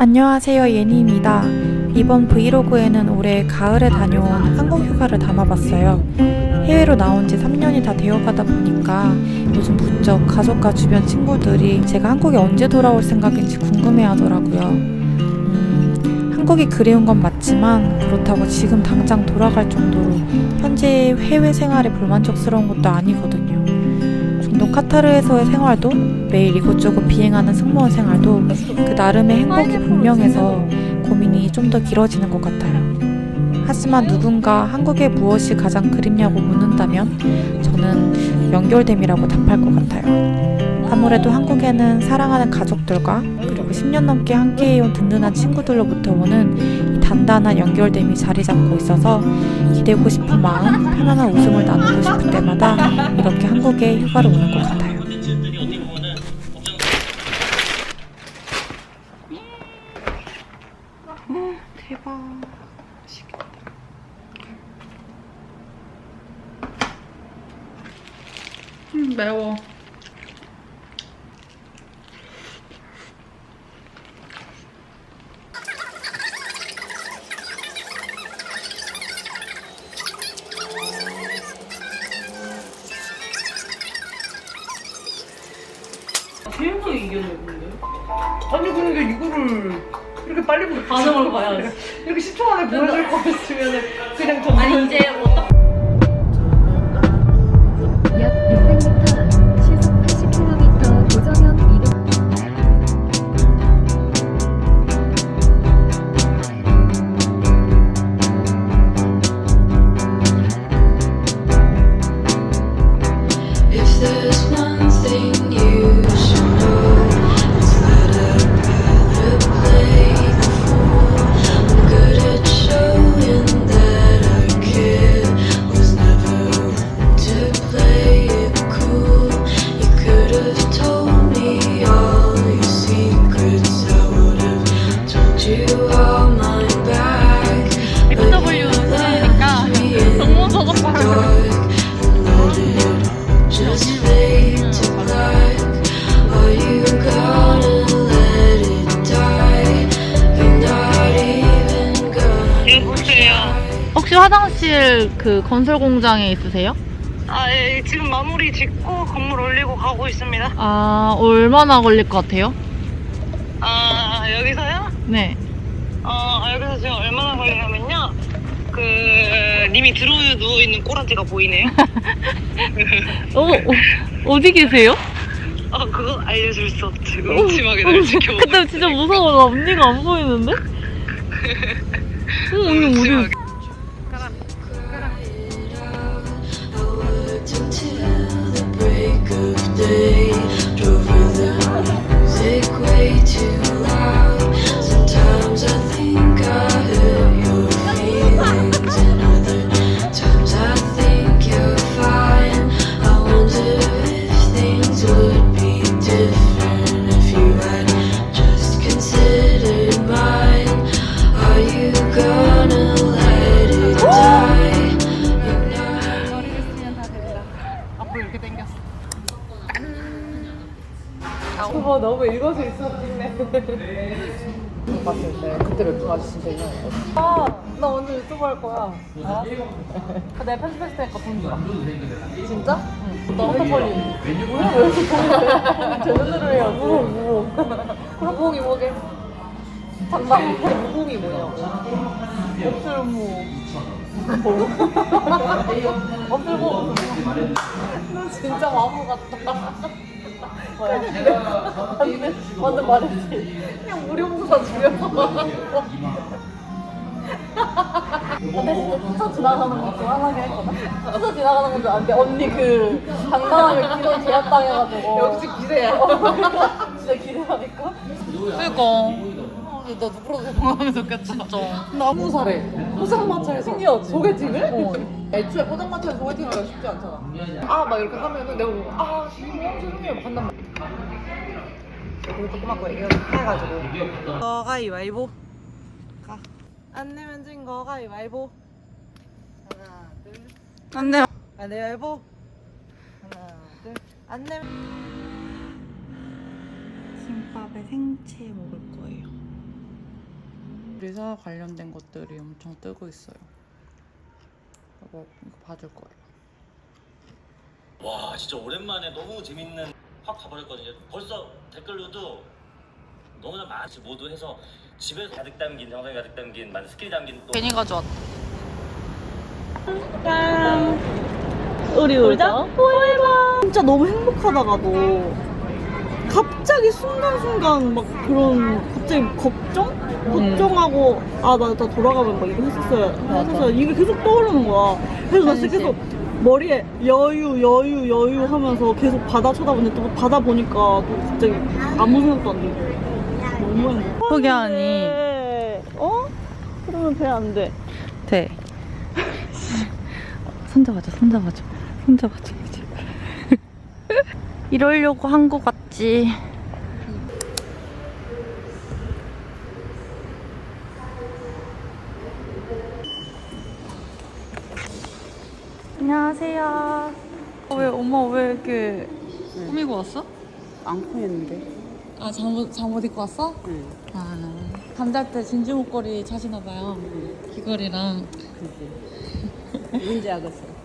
안녕하세요 예니입니다. 이번 브이로그에는 올해 가을에 다녀온 한국 휴가를 담아봤어요. 해외로 나온 지 3년이 다 되어가다 보니까 요즘 부쩍 가족과 주변 친구들이 제가 한국에 언제 돌아올 생각인지 궁금해 하더라고요. 음, 한국이 그리운 건 맞지만 그렇다고 지금 당장 돌아갈 정도로 현재 해외 생활에 불만족스러운 것도 아니거든요. 카타르에서의 생활도 매일 이곳저곳 비행하는 승무원 생활도 그 나름의 행복이 분명해서 고민이 좀 더 길어지는 것 같아요. 하지만 누군가 한국의 무엇이 가장 그립냐고 묻는다면 저는 연결됨이라고 답할 것 같아요. 아무래도 한국에는 사랑하는 가족들과 그리고 10년 넘게 함께해온 든든한 친구들로부터 오는 이 단단한 연결됨이 자리 잡고 있어서 기대고 싶은 마음, 편안한 웃음을 나누고 싶을 때마다 이렇게 한국에 휴가를 오는 것 같아요. 음, 매워. 대형이 이겨냈는데? 아니 그러니까 이거를 이렇게 빨리 보 반응을 봐야지. 이렇게 10초 만에 보여줄 거였으면 그냥 전 아니 이제 약 try. 혹시 화장실 그 건설 공장에 있으세요? 아, 예, 지금 마무리 짓고 건물 올리고 가고 있습니다. 아 얼마나 걸릴 것 같아요? 아, 여기서요? 네. 어, 여기서 지금 얼마나 걸리냐면요. 그, 님이 들어 누워있는 꼬라지가 보이네요. 어, 어 어디 계세요? 어, 그거 알려줄 수 없지. 음침하게 날 지켜보고. 근데 진짜 무서워. 나 언니가 안 보이는데? 어 언니 어디? 음침 봤을 때 그때 맥주 마시신 적이 아, 나 오늘 유튜브 할 거야. 아? 내가 편집했을 때니까 돈 줘. 진짜? 응. 나 핸드폰이. 뭐야 왜 이렇게 좋은데? 제대로 해야 무공 무공 그럼 무공이 뭐게? 장난 무공이 뭐냐고. 없을무. 없들고 너 진짜 바보 같다. 완전, 완전 말했지. 그냥 무료무사 주려고. 근데 진짜 스쳐 지나가는 거 좋아하게 했거든 스쳐 지나가는 건줄 안돼 언니 그 당당하게 기존 제압당해가지고. 역시 기세야. 진짜 기대하니까 그니까. 어, 나 누구라도 대통하면 좋겠다. 진짜. 나무 사래 포장마차에서 신기하지? 소개팅을? 어. 애초에 포장마차에서 소개팅하기가 쉽지 않잖아. 아, 막 이렇게 하면은 내가 보고, 아, 죄송해요, 죄송해요. 막 한단 말이야. 그리고 조그맣고 얘기가 해가지고. 거 가위바위보 가. 안 내면 진 거 가위바위보 하나 안 돼요. 둘안 내위바위보 하나 둘 안 내면 김밥에 생채 먹을 거예요. 리사 관련된 것들이 엄청 뜨고 있어요. 이거 이거 봐줄 거예요. 와 진짜 오랜만에 너무 재밌는 확 가버렸거든요. 벌써 댓글로도 너무나 많이 모두 해서 집에서 가득 담긴 정성이 가득 담긴 많은 스킬이 담긴 또 괜히 가져왔다. 우리 울자? 포에버 진짜 너무 행복하다가도 갑자기 순간순간 막 그런 갑자기 걱정? 걱정하고 아 나 나 돌아가면 막 이거 했었어야 했었어야 이게 계속 떠오르는 거야 그래서 나 진짜 계속 머리에 여유 여유 여유 하면서 계속 바다 쳐다보는데 또 바다 보니까 또 갑자기 아무 생각도 안 들고 너무 행복해 포기하니. 어? 그러면 배안 돼. 돼. 손잡아줘, 손잡아줘, 손잡아줘. 이러려고 한 거 같 지. 안녕하세요. 어, 왜 엄마 왜 이렇게 꾸미고 왔어? 안 꾸몄는데. 아 잠옷 잠옷 입고 왔어? 응. 아 잠잘 때 진주 목걸이 차시나 봐요. 귀걸이랑. 문제 알겠어.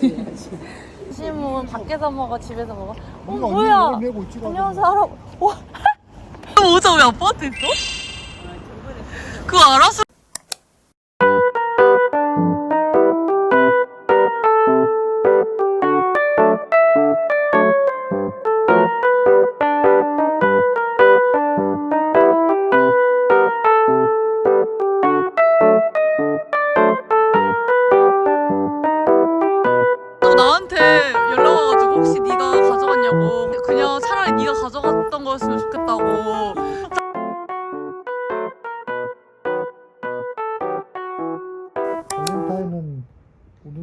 아 네. 심은 밖에서 먹어 집에서 먹어? 어 뭐야? 안녕하세요 할아버. 와. 모자 왜 아빠한테 있어? 그거 알았어.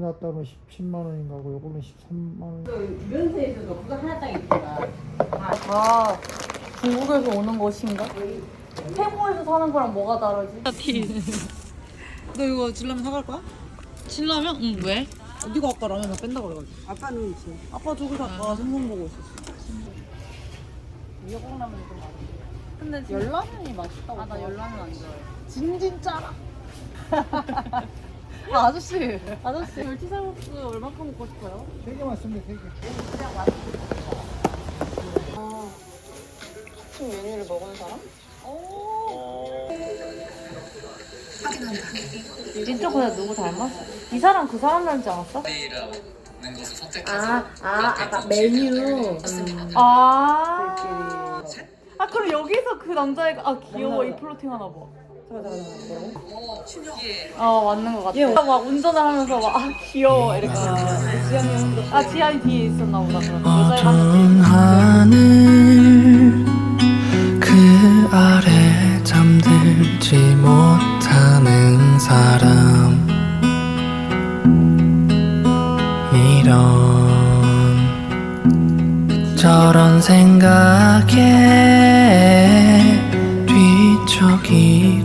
우리나라 따로 10만 원인가 하고 요거는 13만 원. 아 중국에서 오는 것인가? 태국에서 사는 거랑 뭐가 다르지? 너 이거 질라면 사갈 거야? 신라면? 응 왜? 네가 아까 라면 다 뺀다 그래가지고. 아빠는 있지. 아빠 저기서 아까 생선 보고 있었어. 근데 열라면이 맛있다고. 아 나 열라면 안 좋아해. 진진 짜라. 아, 아저씨. 아저씨 멸치살국수 얼마큼 먹고 싶어요? 세 개만 쓰면 세 개. 진짜 그냥 누구 닮았어? 이 사람 그 사람 닮지 않았어? 아, 아, 아까 메뉴. 아. 아, 그럼 여기서 그 남자애가, 아, 귀여워. 이 플로팅 하나 봐. 어, 맞는 것 같아. 막 운전을 하면서 막, 아, 귀여워. 이렇게. 아, 지한이 뒤에 있었나 보다. 그러면. 어두운 하늘 그 아래 잠들지 못하는 사람 이런 저런 생각에 뒤척이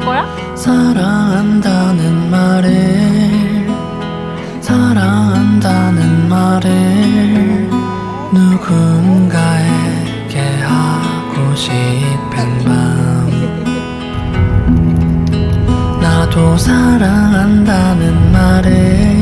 갈 거야? 사랑한다는 말을 사랑한다는 말을 누군가에게 하고 싶은 밤 나도 사랑한다는 말을